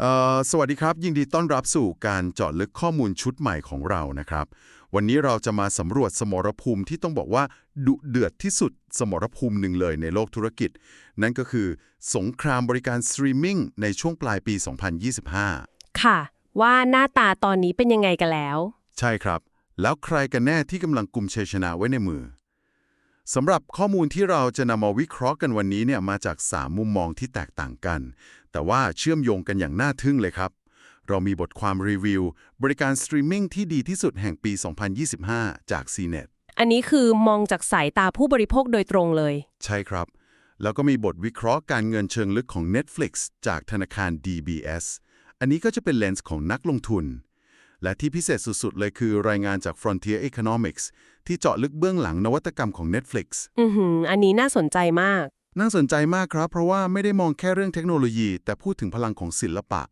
เอ่อสวัสดีครับ ยินดีต้อนรับสู่การเจาะลึกข้อมูลชุดใหม่ของเรานะครับ วันนี้เราจะมาสำรวจสมรภูมิที่ต้องบอกว่าดุเดือดที่สุดสมรภูมิหนึ่งเลยในโลกธุรกิจ นั่นก็คือสงครามบริการสตรีมมิ่งในช่วงปลายปี 2025 ค่ะ ว่าหน้าตาตอนนี้เป็นยังไงกันแล้ว ใช่ครับ แล้วใครกันแน่ที่กำลังกุมชัยชนะไว้ในมือสำหรับข้อมูลที่เราจะนำมาวิเคราะห์กันวันนี้เนี่ยมาจาก 3 มุมมองที่แตกต่างกัน แต่ว่าเชื่อมโยงกันอย่างน่าทึ่งเลยครับ เรามีบทความรีวิว บริการสตรีมมิ่งที่ดีที่สุดแห่งปี 2025 จาก CNET อันนี้คือมองจากสายตาผู้บริโภคโดยตรงเลย ใช่ครับ แล้วก็มีบทวิเคราะห์การเงินเชิงลึกของ Netflix จากธนาคาร DBS อันนี้ก็จะเป็นเลนส์ของนักลงทุน และที่พิเศษสุดๆ เลยคือรายงานจาก Frontier Economics ที่เจาะลึกเบื้องหลังนวัตกรรมของ Netflix อือหืออันนี้น่าสนใจมาก น่าสนใจมากครับ เพราะว่าไม่ได้มองแค่เรื่องเทคโนโลยี แต่พูดถึงพลังของศิลปะ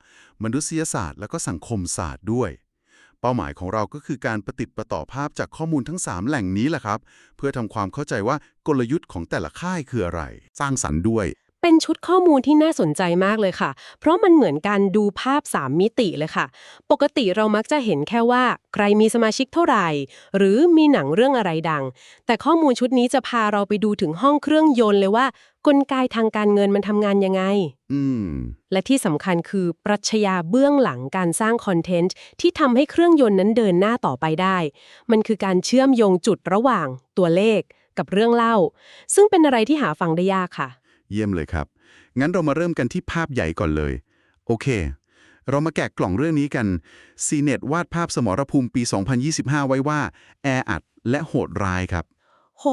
มนุษยศาสตร์ และก็สังคมศาสตร์ด้วย เป้าหมายของเราก็คือการประติดประต่อภาพจากข้อมูลทั้ง 3 แหล่งนี้แหละครับ เพื่อทำความเข้าใจว่ากลยุทธ์ของแต่ละค่ายคืออะไร สร้างสรรค์ด้วย เป็นชุดข้อมูลที่น่าสนใจมากเลยค่ะ เพราะมันเหมือนการดูภาพ 3 มิติเลยค่ะ ปกติเรามักจะเห็นแค่ว่า ใครมีสมาชิกเท่าไหร่ หรือมีหนังเรื่องอะไรดัง แต่ข้อมูลชุดนี้จะพาเราไปดูถึงห้องเครื่องยนต์เลยว่ากลไกทางการเงินมันทำงานยังไง อืม และที่สำคัญคือปรัชญาเบื้องหลังการสร้างคอนเทนต์ที่ทำให้เครื่องยนต์นั้นเดินหน้าต่อไปได้ มันคือการเชื่อมโยงจุดระหว่างตัวเลขกับเรื่องเล่า ซึ่งเป็นอะไรที่หาฟังได้ยากค่ะ เยี่ยมเลยครับ งั้นเรามาเริ่มกันที่ภาพใหญ่ก่อนเลย โอเค เรามาแกะกล่องเรื่องนี้กัน CNET วาดภาพสมรภูมิปี 2025 ไว้ว่า แออัดและโหดร้ายครับ โห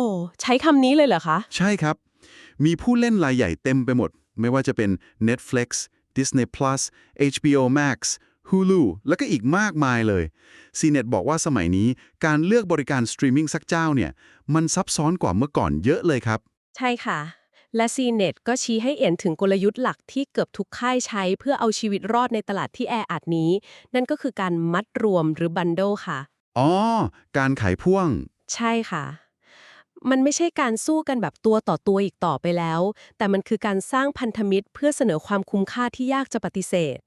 ใช้คำนี้เลยเหรอคะ ใช่ครับ มีผู้เล่นรายใหญ่เต็มไปหมด ไม่ว่าจะเป็น Netflix Disney Plus HBO Max Hulu แล้วก็อีกมากมายเลย CNET บอกว่าสมัยนี้การเลือกบริการสตรีมมิ่งสักเจ้าเนี่ย มันซับซ้อนกว่าเมื่อก่อนเยอะเลยครับ ใช่ค่ะ และ CNET ก็ชี้ให้เห็นถึงกลยุทธ์หลักที่เกือบทุกค่ายใช้เพื่อเอาชีวิตรอดในตลาดที่แออัดนี้ นั่นก็คือการมัดรวมหรือบันโดค่ะ อ๋อ การขายพ่วง ใช่ค่ะ มันไม่ใช่การสู้กันแบบตัวต่อตัวอีกต่อไปแล้ว แต่มันคือการสร้างพันธมิตร เพื่อเสนอความคุ้มค่าที่ยากจะปฏิเสธ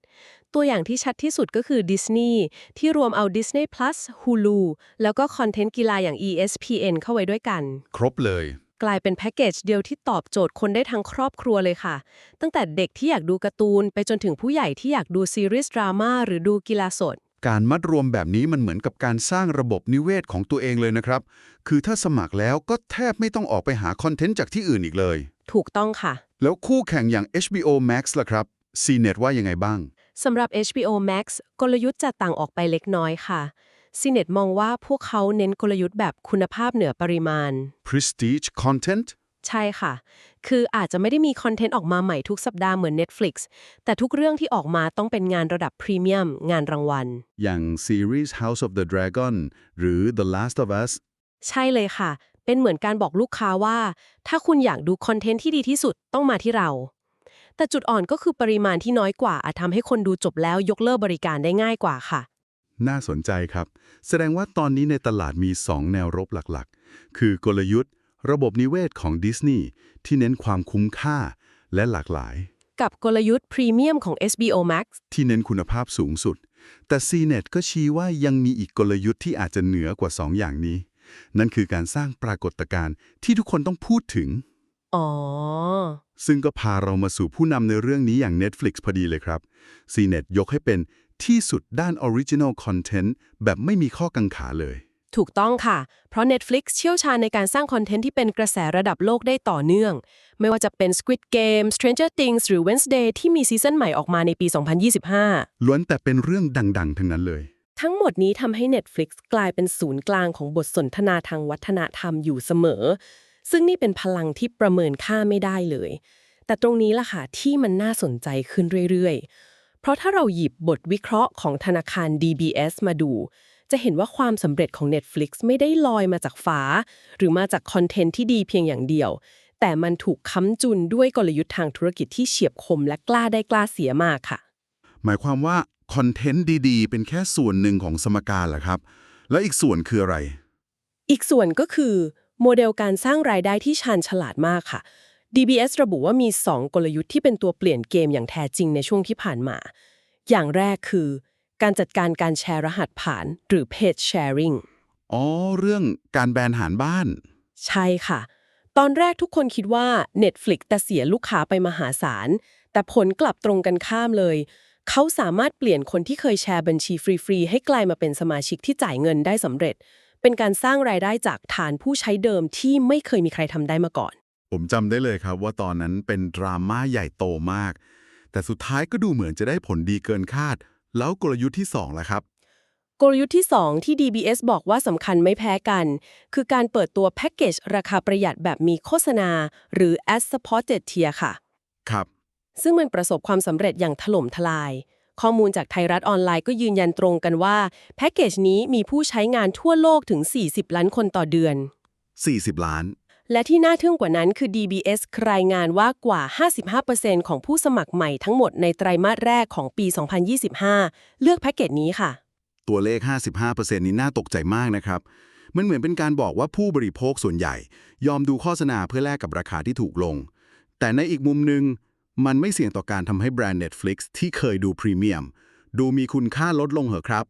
ตัวอย่างที่ชัดที่สุดก็คือดิสนีย์ที่รวมเอา Disney Plus Hulu แล้วก็คอนเทนต์กีฬาอย่าง ESPN เข้าไว้ด้วยกัน ครบเลย กลายเป็นแพ็กเกจเดียวที่ตอบโจทย์คนได้ทั้งครอบครัวเลยค่ะ ตั้งแต่เด็กที่อยากดูการ์ตูน ไปจนถึงผู้ใหญ่ที่อยากดูซีรีส์ดราม่าหรือดูกีฬาสด การมัดรวมแบบนี้มันเหมือนกับการสร้างระบบนิเวศของตัวเองเลยนะครับ คือถ้าสมัครแล้วก็แทบไม่ต้องออกไปหาคอนเทนต์จากที่อื่นอีกเลย ถูกต้องค่ะ แล้วคู่แข่งอย่าง HBO Max ล่ะครับ CNET ว่ายังไงบ้างสำหรับ HBO Max กลยุทธ์จะต่างออกไปเล็กน้อยค่ะ CNET มองว่าพวกเขาเน้นกลยุทธ์แบบคุณภาพเหนือปริมาณ Prestige Content ใช่ค่ะ คืออาจจะไม่ได้มีคอนเทนต์ออกมาใหม่ทุกสัปดาห์เหมือน Netflix แต่ทุกเรื่องที่ออกมาต้องเป็นงานระดับพรีเมียม งานรางวัล อย่างซีรีส์ House of the Dragon หรือ The Last of Us ใช่เลยค่ะ เป็นเหมือนการบอกลูกค้าว่า ถ้าคุณอยากดูคอนเทนต์ที่ดีที่สุดต้องมาที่เรา แต่จุดอ่อนก็คือปริมาณที่น้อยกว่าอาจทำให้คนดูจบแล้วยกเลิกบริการได้ง่ายกว่าค่ะ น่าสนใจครับ แสดงว่าตอนนี้ในตลาดมี 2 แนวรบหลักๆ คือกลยุทธ์ ระบบนิเวศของดิสนีย์ที่เน้นความคุ้มค่าและหลากหลาย กับกลยุทธ์พรีเมียมของ SBO Max ที่เน้นคุณภาพสูงสุด แต่ CNET ก็ชี้ว่ายังมีอีกกลยุทธ์ที่อาจจะเหนือกว่า 2 อย่างนี้ นั่นคือการสร้างปรากฏการณ์ที่ทุกคนต้องพูดถึง อ๋อ ซึ่งก็พาเรามาสู่ผู้นำในเรื่องนี้อย่าง Netflix พอดีเลยครับ CNET ยกให้เป็น ที่สุดด้าน Original Content แบบไม่มีข้อกังขาเลย ถูกต้องค่ะ เพราะ Netflix เชี่ยวชาญในการสร้างคอนเทนต์ที่เป็นกระแสระดับโลกได้ต่อเนื่อง ไม่ว่าจะเป็น Squid Game Stranger Things หรือ Wednesday ที่มีซีซั่นใหม่ออกมาในปี 2025 ล้วนแต่เป็นเรื่องดัง ๆ ทั้งนั้นเลย ทั้งหมดนี้ทำให้ Netflix กลายเป็นศูนย์กลางของบทสนทนาทางวัฒนธรรมอยู่เสมอ ซึ่งนี่เป็นพลังที่ประเมินค่าไม่ได้เลย แต่ตรงนี้ล่ะค่ะที่มันน่าสนใจขึ้นเรื่อยๆเพ ราะถ้าเราหยิบบทวิเคราะห์ของธนาคาร DBS มาดู จะเห็นว่าความสำเร็จของ Netflix ไม่ได้ลอยมาจากฟ้า หรือมาจากคอนเทนต์ที่ดีเพียงอย่างเดียว แต่มันถูกค้ำจุนด้วยกลยุทธ์ทางธุรกิจที่เฉียบคมและกล้าได้กล้าเสียมากค่ะ หมายความว่าคอนเทนต์ดีๆ เป็นแค่ส่วนหนึ่งของสมการเหรอครับ แล้วอีกส่วนคืออะไร อีกส่วนก็คือ โมเดลการสร้างรายได้ที่ชาญฉลาดมากค่ะ DBS ระบุว่ามี 2 กลยุทธ์ที่เป็นตัวเปลี่ยนเกมอย่างแท้จริงในช่วงที่ผ่านมา อย่างแรกคือ การจัดการการแชร์รหัสผ่าน หรือ page sharing อ๋อ เรื่องการแบนหารบ้าน ใช่ค่ะ ตอนแรกทุกคนคิดว่า Netflix แต่เสียลูกค้าไปมหาศาล แต่ผลกลับตรงกันข้ามเลย เขาสามารถเปลี่ยนคนที่เคยแชร์บัญชีฟรีๆ ให้กลายมาเป็นสมาชิกที่จ่ายเงินได้สำเร็จ เป็นการสร้างรายได้จากฐานผู้ใช้เดิมที่ไม่เคยมีใครทำได้มาก่อน ผมจำได้เลยครับว่าตอนนั้นเป็นดราม่าใหญ่โตมาก แต่สุดท้ายก็ดูเหมือนจะได้ผลดีเกินคาด แล้วกลยุทธ์ที่2ล่ะครับ กลยุทธ์ที่ 2 ที่ DBS บอกว่าสำคัญไม่แพ้กัน คือการเปิดตัวแพ็กเกจราคาประหยัดแบบมีโฆษณา หรือ Ad Supported Tier ค่ะ ครับ ซึ่งมันประสบความสำเร็จอย่างถล่มทลาย ข้อมูลจากไทยรัฐออนไลน์ก็ยืนยันตรงกันว่าแพ็กเกจนี้มีผู้ใช้งานทั่วโลกถึง 40 ล้านคนต่อเดือน 40 ล้าน และที่น่าทึ่งกว่านั้นคือ DBS รายงานว่ากว่า 55%ของผู้สมัครใหม่ทั้งหมดในไตรมาสแรกของปี 2025 เลือกแพ็กเกจนี้ค่ะ ตัวเลข 55%นี้น่าตกใจมากนะครับ มันเหมือนเป็นการบอกว่าผู้บริโภคส่วนใหญ่ ยอมดูโฆษณาเพื่อแลกกับราคาที่ถูกลง แต่ในอีกมุมหนึ่งมันไม่เสี่ยงต่อการทำให้แบรนด์ Netflix ที่เคยดูพรีเมียมดูมีคุณค่าลดลงเหรอครับ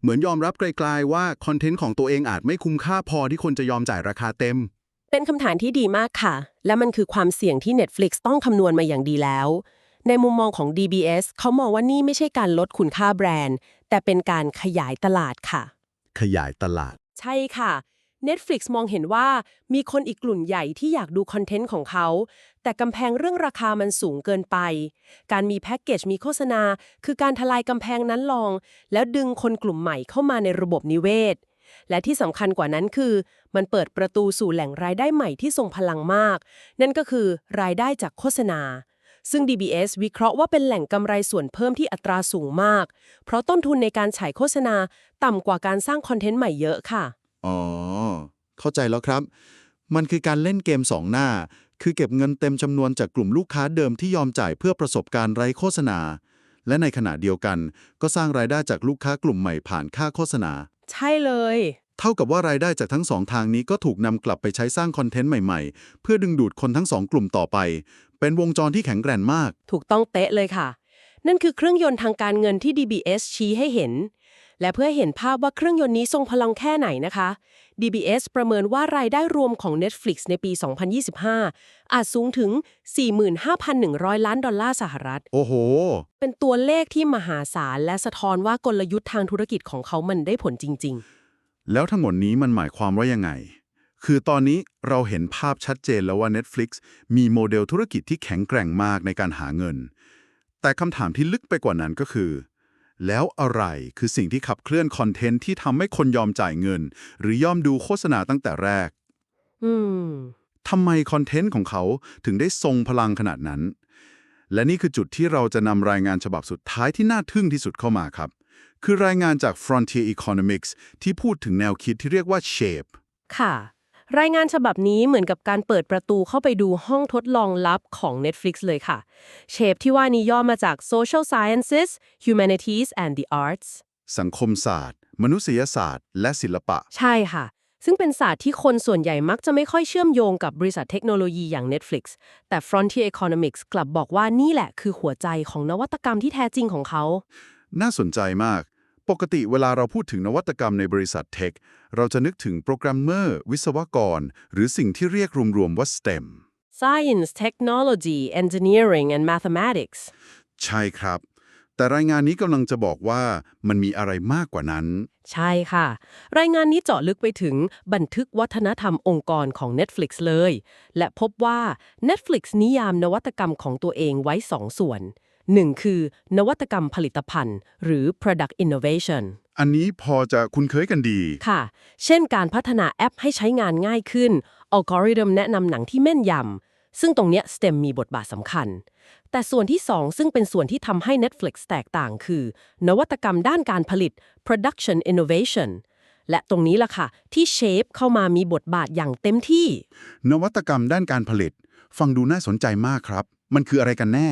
เหมือนยอมรับไกลๆว่าคอนเทนต์ของตัวเองอาจไม่คุ้มค่าพอที่คนจะยอมจ่ายราคาเต็ม เป็นคำถามที่ดีมากค่ะ และมันคือความเสี่ยงที่ Netflix ต้องคำนวณมาอย่างดีแล้ว ในมุมมองของ DBS เขามองว่านี่ไม่ใช่การลดคุณค่าแบรนด์ แต่เป็นการขยายตลาดค่ะ ขยายตลาด ใช่ค่ะ Netflix มองเห็นว่ามีคนอีกกลุ่มใหญ่ที่อยากดูคอนเทนต์ของเขา แต่กำแพงเรื่องราคามันสูงเกินไป การมีแพ็กเกจมีโฆษณา คือการทลายกำแพงนั้นลอง แล้วดึงคนกลุ่มใหม่เข้ามาในระบบนิเวศ และที่สำคัญกว่านั้นคือ มันเปิดประตูสู่แหล่งรายได้ใหม่ที่ทรงพลังมาก นั่นก็คือรายได้จากโฆษณา ซึ่ง DBS วิเคราะห์ว่าเป็นแหล่งกำไรส่วนเพิ่มที่อัตราสูงมาก เพราะต้นทุนในการฉายโฆษณาต่ำกว่าการสร้างคอนเทนต์ใหม่เยอะค่ะ อ๋อ เข้าใจแล้วครับ มันคือการเล่นเกมสองหน้า คือเก็บเงินเต็มจำนวนจากกลุ่มลูกค้าเดิมที่ยอมจ่ายเพื่อประสบการณ์ไร้โฆษณาและในขณะเดียวกันก็สร้างรายได้จากลูกค้ากลุ่มใหม่ผ่านค่าโฆษณา ใช่เลย เท่ากับว่ารายได้จากทั้งสองทางนี้ก็ถูกนำกลับไปใช้สร้างคอนเทนต์ใหม่ๆ เพื่อดึงดูดคนทั้งสองกลุ่มต่อไป เป็นวงจรที่แข็งแกร่งมาก ถูกต้องเป๊ะเลยค่ะ นั่นคือเครื่องยนต์ทางการเงินที่ DBS ชี้ให้เห็น และเพื่อเห็นภาพว่าเครื่องยนต์นี้ทรงพลังแค่ไหนนะคะ DBS ประเมินว่ารายได้รวมของ Netflix ในปี 2025 อาจสูงถึง 45,100 ล้านดอลลาร์สหรัฐ โอ้โห เป็นตัวเลขที่มหาศาลและสะท้อนว่ากลยุทธ์ทางธุรกิจของเขามันได้ผลจริงแล้วทั้งหมดนี้มันหมายความว่ายังไง คือตอนนี้เราเห็นภาพชัดเจนแล้วว่า Netflix มีโมเดลธุรกิจที่แข็งแกร่งมากในการหาเงิน แต่คำถามที่ลึกไปกว่านั้นก็คือ แล้วอะไรคือสิ่งที่ขับเคลื่อนคอนเทนต์ที่ทำให้คนยอมจ่ายเงิน หรือยอมดูโฆษณาตั้งแต่แรกๆอืมทำไมคอนเทนต์ของเขาถึงได้ทรงพลังขนาดนั้น และนี่คือจุดที่เราจะนำรายงานฉบับสุดท้ายที่น่าทึ่งที่สุดเข้ามาครับ คือรายงานจาก Frontier Economics ที่พูดถึงแนวคิดที่เรียกว่า Shape ค่ะ รายงานฉบับนี้เหมือนกับการเปิดประตูเข้าไปดูห้องทดลองลับของ Netflix เลยค่ะ เชฟที่ว่านี้ย่อมาจาก Social Sciences Humanities and the Arts สังคมศาสตร์ มนุษยศาสตร์ และศิลปะ ใช่ค่ะ ซึ่งเป็นศาสตร์ที่คนส่วนใหญ่มักจะไม่ค่อยเชื่อมโยงกับบริษัทเทคโนโลยีอย่าง Netflix แต่ Frontier Economics กลับบอกว่านี่แหละคือหัวใจของนวัตกรรมที่แท้จริงของเขา น่าสนใจมาก ปกติเวลาเราพูดถึงนวัตกรรมในบริษัทเทค เราจะนึกถึงโปรแกรมเมอร์ วิศวกร หรือสิ่งที่เรียกรวมๆว่า STEM Science Technology Engineering and Mathematics ใช่ครับ แต่รายงานนี้กำลังจะบอกว่ามันมีอะไรมากกว่านั้น ใช่ค่ะ รายงานนี้เจาะลึกไปถึงบันทึกวัฒนธรรมองค์กรของ Netflix เลย และพบว่า Netflix นิยามนวัตกรรมของตัวเองไว้สองส่วน 1. คือ นวัตกรรมผลิตภัณฑ์ หรือ product innovation อันนี้พอจะคุ้นเคยกันดี ค่ะ เช่นการพัฒนาแอปให้ใช้งานง่ายขึ้น อัลกอริทึมแนะนำหนังที่แม่นยำ ซึ่งตรงเนี้ย STEM มีบทบาทสำคัญ แต่ส่วนที่ 2 ซึ่งเป็นส่วนที่ทำให้ Netflix แตกต่างคือ นวัตกรรมด้านการผลิต production innovation และตรงนี้ล่ะค่ะ ที่เชฟเข้ามามีบทบาทอย่างเต็มที่ นวัตกรรมด้านการผลิต ฟังดูน่าสนใจมากครับ มันคืออะไรกันแน่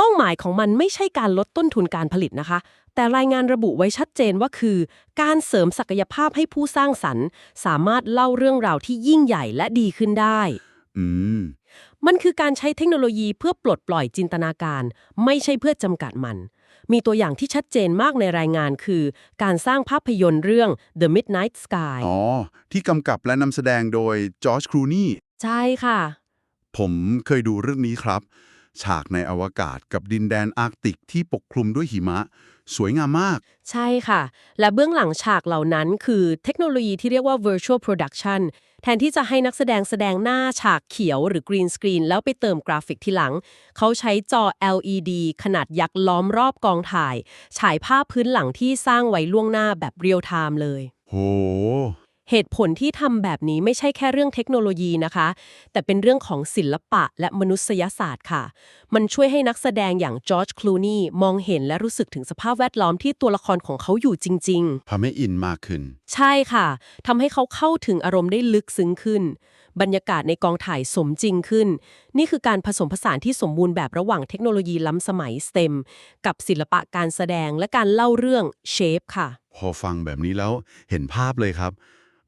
เป้าหมายของมันไม่ใช่การลดต้นทุนการผลิตนะคะ แต่รายงานระบุไว้ชัดเจนว่าคือ การเสริมศักยภาพให้ผู้สร้างสรรค์ สามารถเล่าเรื่องราวที่ยิ่งใหญ่และดีขึ้นได้ อืม มันคือการใช้เทคโนโลยีเพื่อปลดปล่อยจินตนาการ ไม่ใช่เพื่อจำกัดมัน มีตัวอย่างที่ชัดเจนมากในรายงานคือ การสร้างภาพยนตร์เรื่อง The Midnight Sky อ๋อ ที่กำกับและนำแสดงโดยจอร์จครูนีใช่ค่ะ ผมเคยดูเรื่องนี้ครับ ฉากในอวกาศกับดินแดนอาร์กติกที่ปกคลุมด้วยหิมะ สวยงามมาก ใช่ค่ะ และเบื้องหลังฉากเหล่านั้นคือเทคโนโลยีที่เรียกว่า virtual production แทนที่จะให้นักแสดงแสดงหน้าฉากเขียวหรือ green screen แล้วไปเติมกราฟิกทีหลัง เขาใช้จอ LED ขนาดยักษ์ล้อมรอบกองถ่าย ฉายภาพพื้นหลังที่สร้างไว้ล่วงหน้าแบบเรียลไทม์เลย โห เหตุผลที่ทำแบบนี้ไม่ใช่แค่เรื่องเทคโนโลยีนะคะ แต่เป็นเรื่องของศิลปะและมนุษยศาสตร์ค่ะ มันช่วยให้นักแสดงอย่างจอร์จคลูนีมองเห็นและรู้สึกถึงสภาพแวดล้อมที่ตัวละครของเขาอยู่จริงทำให้อินมากขึ้นๆใช่ค่ะทำให้เขาเข้าถึงอารมณ์ได้ลึกซึ้งขึ้น บรรยากาศในกองถ่ายสมจริงขึ้น นี่คือการผสมผสานที่สมบูรณ์แบบระหว่างเทคโนโลยีล้ำสมัย STEM กับศิลปะการแสดงและการเล่าเรื่องเชฟค่ะ พอฟังแบบนี้แล้วเห็นภาพเลยครับ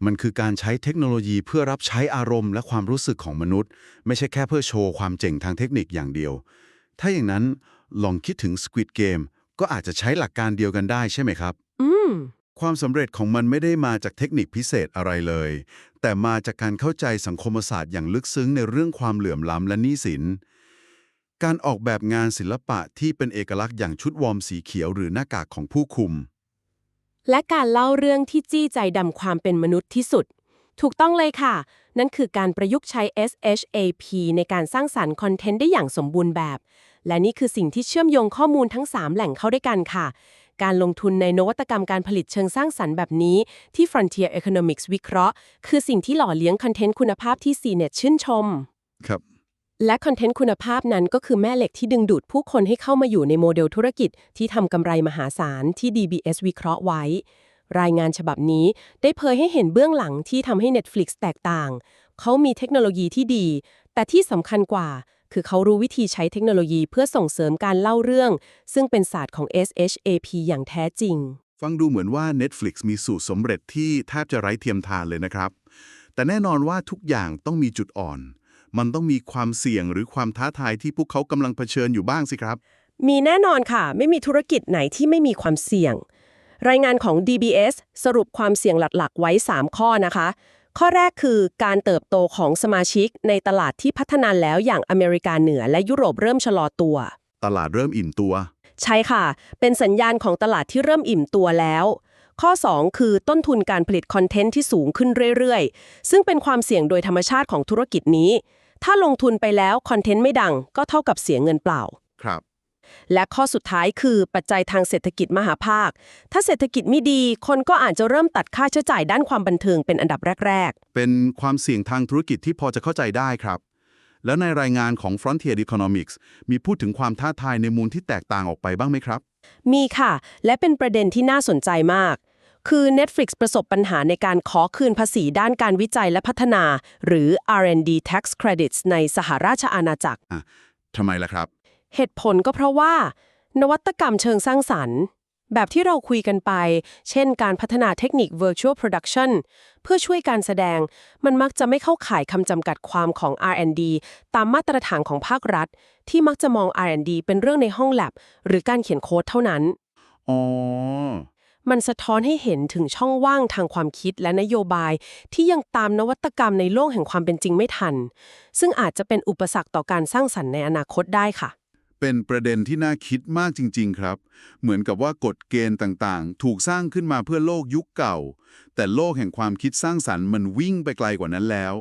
มันคือการใช้เทคโนโลยีเพื่อรับใช้อารมณ์และความรู้สึกของมนุษย์ ไม่ใช่แค่เพื่อโชว์ความเจ๋งทางเทคนิคอย่างเดียว ถ้าอย่างนั้นลองคิดถึง Squid Game ก็อาจจะใช้หลักการเดียวกันได้ใช่ไหมครับ อืม ความสำเร็จของมันไม่ได้มาจากเทคนิคพิเศษอะไรเลย แต่มาจากการเข้าใจสังคมศาสตร์อย่างลึกซึ้งในเรื่องความเหลื่อมล้ำและหนี้สิน การออกแบบงานศิลปะที่เป็นเอกลักษณ์อย่างชุดวอร์มสีเขียวหรือหน้ากากของผู้คุม และการเล่าเรื่องที่จี้ใจดำความเป็นมนุษย์ที่สุด ถูกต้องเลยค่ะ นั่นคือการประยุกต์ใช้ SHAP ในการสร้างสรรค์คอนเทนต์ได้อย่างสมบูรณ์แบบ และนี่คือสิ่งที่เชื่อมโยงข้อมูลทั้ง 3 แหล่งเข้าด้วยกันค่ะ การลงทุนในนวัตกรรมการผลิตเชิงสร้างสรรค์แบบนี้ ที่ Frontier Economics วิเคราะห์ คือสิ่งที่หล่อเลี้ยงคอนเทนต์คุณภาพที่ CNET ชื่นชม ครับ และคอนเทนต์คุณภาพนั้นก็คือแม่เหล็กที่ดึงดูดผู้คนให้เข้ามาอยู่ในโมเดลธุรกิจที่ทำกำไรมหาศาลที่ DBS วิเคราะห์ไว้ รายงานฉบับนี้ได้เผยให้เห็นเบื้องหลังที่ทำให้ Netflix แตกต่าง เขามีเทคโนโลยีที่ดี แต่ที่สำคัญกว่า คือเขารู้วิธีใช้เทคโนโลยีเพื่อส่งเสริมการเล่าเรื่อง ซึ่งเป็นศาสตร์ของ SHAP อย่างแท้จริง ฟังดูเหมือนว่า Netflix มีสูตรสำเร็จที่แทบจะไร้เทียมทานเลยนะครับ แต่แน่นอนว่าทุกอย่างต้องมีจุดอ่อน มันต้องมีความเสี่ยงหรือความท้าทายที่พวกเขากำลังเผชิญอยู่บ้างสิครับ มีแน่นอนค่ะ ไม่มีธุรกิจไหนที่ไม่มีความเสี่ยง รายงานของ DBS สรุปความเสี่ยงหลักๆ ไว้ 3 ข้อนะคะ ข้อแรกคือการเติบโตของสมาชิกในตลาดที่พัฒนาแล้วอย่างอเมริกาเหนือและยุโรปเริ่มชะลอตัว ตลาดเริ่มอิ่มตัว ใช่ค่ะ เป็นสัญญาณของตลาดที่เริ่มอิ่มตัวแล้วข้อ 2 คือต้นทุนการผลิตคอนเทนต์ที่สูงขึ้นเรื่อย ๆ ซึ่งเป็นความเสี่ยงโดยธรรมชาติของธุรกิจนี้ ถ้าลงทุนไปแล้วคอนเทนต์ไม่ดังก็เท่ากับเสียเงินเปล่า ครับ และข้อสุดท้ายคือปัจจัยทางเศรษฐกิจมหาภาค ถ้าเศรษฐกิจไม่ดี คนก็อาจจะเริ่มตัดค่าใช้จ่ายด้านความบันเทิงเป็นอันดับแรก เป็นความเสี่ยงทางธุรกิจที่พอจะเข้าใจได้ครับ แล้วในรายงานของ Frontier Economics มีพูดถึงความท้าทายในมูลที่แตกต่างออกไปบ้างไหมครับ ๆ มีค่ะ และเป็นประเด็นที่น่าสนใจมาก คือ Netflix ประสบปัญหาในการขอคืนภาษีด้านการวิจัยและพัฒนา หรือ R&D tax credits ในสหราชอาณาจักรทำไมล่ะครับ เหตุผลก็เพราะว่า นวัตกรรมเชิงสร้างสรรค์ แบบที่เราคุยกันไป เช่นการพัฒนาเทคนิค virtual production เพื่อช่วยการแสดง มันมักจะไม่เข้าข่ายคำจำกัดความของ R&D ตามมาตรฐานของภาครัฐ ที่มักจะมอง R&D เป็นเรื่องในห้องแลบหรือการเขียนโค้ดเท่านั้น อ๋อ มันสะท้อนให้เห็นถึงช่องว่างทางความคิดและนโยบาย ที่ยังตามนวัตกรรมในโลกแห่งความเป็นจริงไม่ทัน ซึ่งอาจจะเป็นอุปสรรคต่อการสร้างสรรค์ในอนาคตได้ค่ะ เป็นประเด็นที่น่าคิดมากจริง ๆ ครับ เหมือนกับว่ากฎเกณฑ์ต่างๆ ถูกสร้างขึ้นมาเพื่อโลกยุคเก่า แต่โลกแห่งความคิดสร้างสรรค์มันวิ่งไปไกลกว่านั้นแล้ว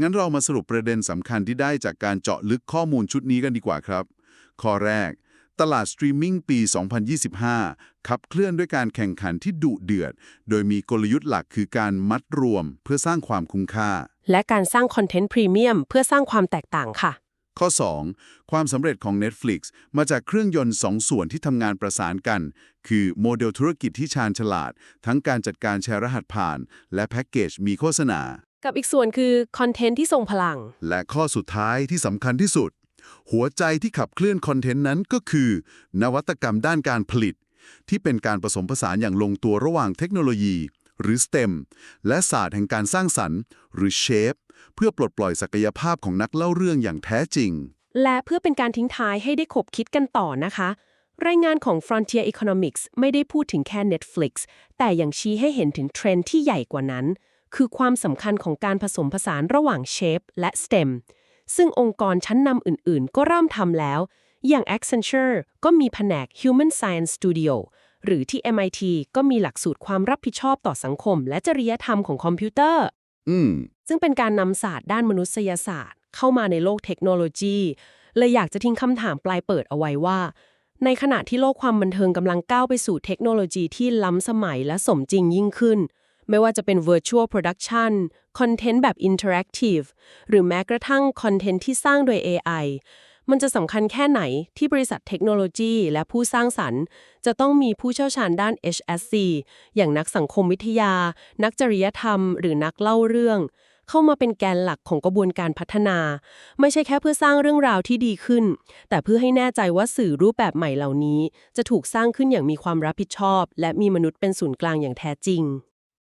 งั้นเรามาสรุปประเด็นสำคัญที่ได้จากการเจาะลึกข้อมูลชุดนี้กันดีกว่าครับ ข้อแรก ตลาดสตรีมมิ่งปี 2025 ขับเคลื่อนด้วยการแข่งขันที่ดุเดือด โดยมีกลยุทธ์หลักคือการมัดรวมเพื่อสร้างความคุ้มค่า และการสร้างคอนเทนต์พรีเมียมเพื่อสร้างความแตกต่างค่ะ ข้อ 2 ความสำเร็จของ Netflix มาจากเครื่องยนต์สองส่วนที่ทำงานประสานกัน คือโมเดลธุรกิจที่ชาญฉลาด ทั้งการจัดการแชร์รหัสผ่าน และแพ็กเกจมีโฆษณา กับอีกส่วนคือคอนเทนต์ที่ทรงพลัง และข้อสุดท้ายที่สำคัญที่สุด หัวใจที่ขับเคลื่อนคอนเทนต์นั้นก็คือ นวัตกรรมด้านการผลิต ที่เป็นการผสมผสานอย่างลงตัวระหว่างเทคโนโลยี หรือ STEM และศาสตร์แห่งการสร้างสรรค์ หรือ Shape เพื่อปลดปล่อยศักยภาพของนักเล่าเรื่องอย่างแท้จริง และเพื่อเป็นการทิ้งท้ายให้ได้ขบคิดกันต่อนะคะ รายงานของ Frontier Economics ไม่ได้พูดถึงแค่ Netflix แต่ยังชี้ให้เห็นถึงเทรนด์ที่ใหญ่กว่านั้น คือความสำคัญของการผสมผสานระหว่าง Shape และ STEM ซึ่งองค์กรชั้นนำอื่น ๆ ก็เริ่มทำแล้ว อย่าง Accenture ก็มีแผนก Human Science Studio หรือที่ MIT ก็มีหลักสูตรความรับผิดชอบต่อสังคม และจริยธรรมของคอมพิวเตอร์ อืม ซึ่งเป็นการนำศาสตร์ด้านมนุษยศาสตร์ เข้ามาในโลกเทคโนโลยีเลยอยากจะทิ้งคำถามปลายเปิดเอาไว้ว่า ในขณะที่โลกความบันเทิงกำลังก้าวไปสู่เทคโนโลยีที่ล้ำสมัยและสมจริงยิ่งขึ้น ไม่ว่าจะเป็น virtual production คอนเทนต์แบบ interactive หรือแม้กระทั่งคอนเทนต์ที่สร้างโดย AI มันจะสำคัญแค่ไหนที่บริษัทเทคโนโลยีและผู้สร้างสรรค์ จะต้องมีผู้เชี่ยวชาญด้าน HSC อย่างนักสังคมวิทยา นักจริยธรรม หรือนักเล่าเรื่อง เข้ามาเป็นแกนหลักของกระบวนการพัฒนา ไม่ใช่แค่เพื่อสร้างเรื่องราวที่ดีขึ้น แต่เพื่อให้แน่ใจว่าสื่อรูปแบบใหม่เหล่านี้ จะถูกสร้างขึ้นอย่างมีความรับผิดชอบ และมีมนุษย์เป็นศูนย์กลางอย่างแท้จริง